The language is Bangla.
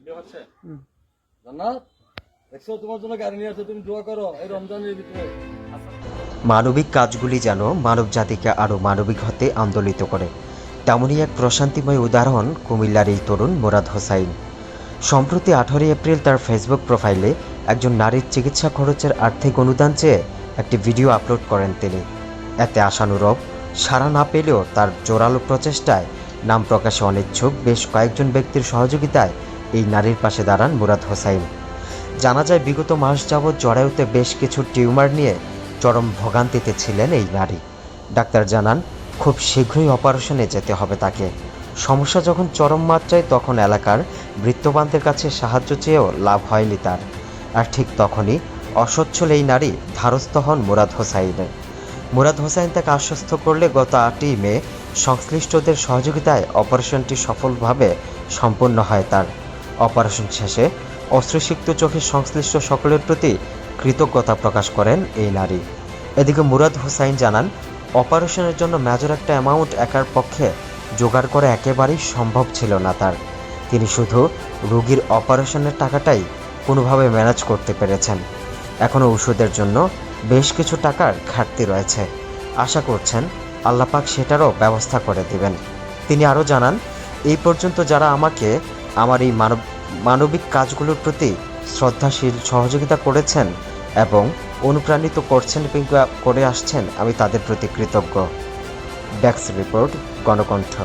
ভিডিও হচ্ছে। জান্নাত দেখছ তোমার জন্য গাড়ি নিয়ে আসছে তুমি দোয়া করো এই রমজানের ভিতরে। মানবিক কাজগুলি যেন মানব জাতিকে আরও মানবিক হতে আন্দোলিত করে। তেমনই এক প্রশান্তিময় উদাহরণ কুমিল্লার এই তরুণ মোরাদ হোসাইন। সম্প্রতি আঠারোই এপ্রিল তার ফেসবুক প্রোফাইলে একজন নারীর চিকিৎসা খরচের আর্থিক অনুদান চেয়ে একটি ভিডিও আপলোড করেন তিনি। এতে আশানুরূপ সাড়া না পেলেও তার জোরালো প্রচেষ্টায় নাম প্রকাশে অনিচ্ছুক বেশ কয়েকজন ব্যক্তির সহযোগিতায় এই নারীর পাশে দাঁড়ান মুরাদ হোসাইন। জানা যায়, বিগত মাস যাবৎ জরায়ুতে বেশ কিছু টিউমার নিয়ে চরম ভোগান্তিতে ছিলেন এই নারী। ডাক্তার জানান, খুব শীঘ্রই অপারেশনে যেতে হবে তাকে। সমস্যা যখন চরম মাত্রায়, তখন এলাকার বৃত্তবানদের কাছে সাহায্য চেয়েও লাভ হয়নি তার। আর ঠিক তখনই অসচ্ছল এই নারী ধারস্থ হন মুরাদ হোসাইনের। মুরাদ হোসাইন তাকে আশ্বস্ত করলে গত আটই মে সংশ্লিষ্টদের সহযোগিতায় অপারেশনটি সফলভাবে সম্পন্ন হয় তার। অপারেশন শেষে অশ্রুসিক্ত চোখের সংশ্লিষ্ট সকলের প্রতি কৃতজ্ঞতা প্রকাশ করেন এই নারী। এদিকে মুরাদ হুসাইন জানান, অপারেশনের জন্য মেজর একটা অ্যামাউন্ট একার পক্ষে জোগাড় করা একেবারেই সম্ভব ছিল না তার। তিনি শুধু রোগীর অপারেশনের টাকাটাই কোনোভাবে ম্যানেজ করতে পেরেছেন। এখনও ওষুধের জন্য বেশ কিছু টাকার ঘাটতি রয়েছে। আশা করছেন আল্লাপাক সেটারও ব্যবস্থা করে দেবেন। তিনি আরও জানান, এই পর্যন্ত যারা আমাকে আমার এই মানব, মানবিক কাজগুলোর প্রতি শ্রদ্ধাশীল সহযোগিতা করেছেন এবং অনুপ্রাণিত করছেন কিংবা করে আসছেন। আমি তাদের প্রতি কৃতজ্ঞ। Desk report, Ganakantha.